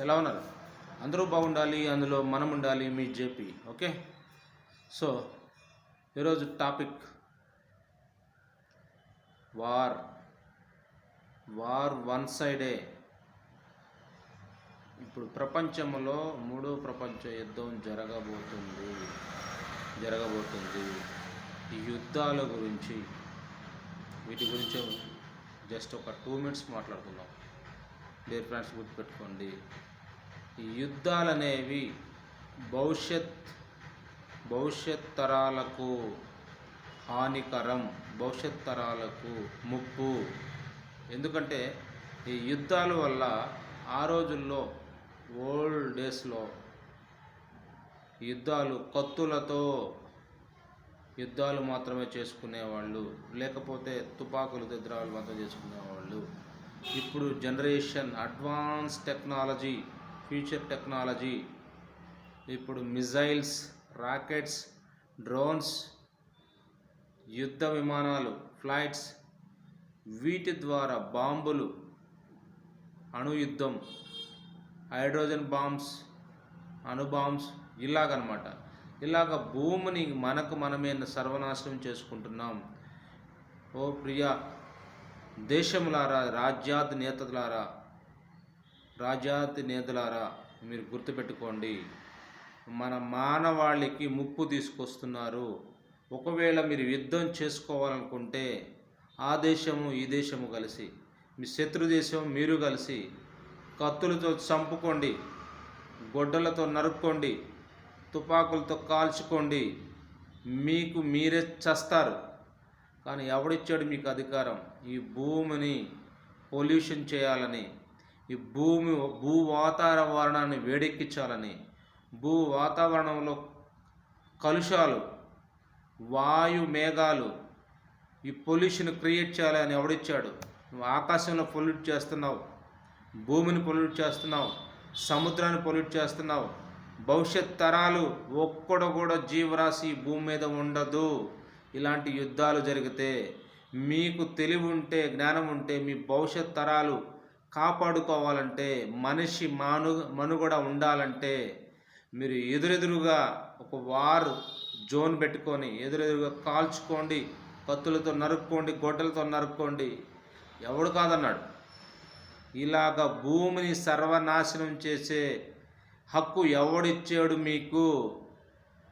ఎలా ఉన్నారు అందరూ బాగుండాలి అందులో మనం ఉండాలి మీ జేపీ ఓకే? సో ఈరోజు టాపిక్ వార్. వార్ వన్ సైడే. ఇప్పుడు ప్రపంచంలో మూడో ప్రపంచ యుద్ధం జరగబోతుంది. జరగబోతుంది. ఈ యుద్ధాల గురించి వీటి గురించి జస్ట్ ఒక టూ మినిట్స్ మాట్లాడుకుందాం. డియర్ ఫ్రెండ్స్ గుర్తుపెట్టుకోండి. ఈ యుద్ధాలు అనేవి భవిష్యత్ భవిష్యత్ తరాలకు హానికరం భవిష్యత్ తరాలకు ముప్పు. ఎందుకంటే ఈ యుద్ధాల వల్ల ఆ రోజుల్లో ఓల్డ్ డేస్లో యుద్ధాలు కత్తులతో యుద్ధాలు మాత్రమే చేసుకునేవాళ్ళు. లేకపోతే తుపాకులు దిద్రాలు మాత్రం చేసుకునేవాళ్ళు. ఇప్పుడు generation advance technology future technology. ఇప్పుడు మిజైల్స్ రాకెట్స్ డ్రోన్స్ యుద్ధ విమానాలు ఫ్లైట్స్ వీటి ద్వారా బాంబులు అణుయుద్ధం హైడ్రోజన్ బాంబ్స్ అణు బాంబ్స్ ఇలాగనమాట. ఇలాగ భూమిని మనకు మనమే సర్వనాశనం చేసుకుంటున్నాం. ఓ ప్రియా దేశములారా రాజ్యాధి నేతలారా రాజ్యాధి నేతలారా మీరు గుర్తుపెట్టుకోండి. మన మానవాళికి ముప్పు తీసుకొస్తున్నారు. ఒకవేళ మీరు యుద్ధం చేసుకోవాలనుకుంటే ఆ దేశము ఈ దేశము కలిసి మీ శత్రు దేశం మీరు కలిసి కత్తులతో చంపుకోండి గొడ్డలతో నరుక్కోండి తుపాకులతో కాల్చుకోండి మీకు మీరే చస్తారు. కానీ ఎవడిచ్చాడు మీకు అధికారం? ఈ భూమిని పొల్యూషన్ చేయాలని ఈ భూమి భూ వాతావరణాన్ని వేడెక్కించాలని భూ వాతావరణంలో కలుషాలు వాయు మేఘాలు ఈ పొల్యూషన్ క్రియేట్ చేయాలని ఎవడిచ్చాడు? నువ్వు ఆకాశంలో పొల్యూట్ చేస్తున్నావు భూమిని పొల్యూట్ చేస్తున్నావు సముద్రాన్ని పొల్యూట్ చేస్తున్నావు. భవిష్యత్ తరాలు ఒక్కడు కూడా జీవరాశి భూమి మీద ఉండదు. ఇలాంటి యుద్ధాలు జరిగితే మీకు తెలివి ఉంటే జ్ఞానం ఉంటే మీ భవిష్యత్ తరాలు కాపాడుకోవాలంటే మనిషి మాను మనుగడ ఉండాలంటే మీరు ఎదురెదురుగా ఒక వార్ జోన్ పెట్టుకొని ఎదురెదురుగా కాల్చుకోండి కత్తులతో నరుక్కోండి గొడ్డలతో నరుక్కోండి. ఎవడు కాదన్నాడు? ఇలాగ భూమిని సర్వనాశనం చేసే హక్కు ఎవడిచ్చాడు మీకు?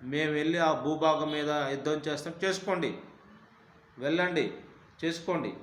మేము వెళ్ళి ఆ భూభాగం మీద యుద్ధం చేస్తాం. చేసుకోండి. వెళ్ళండి. చేసుకోండి.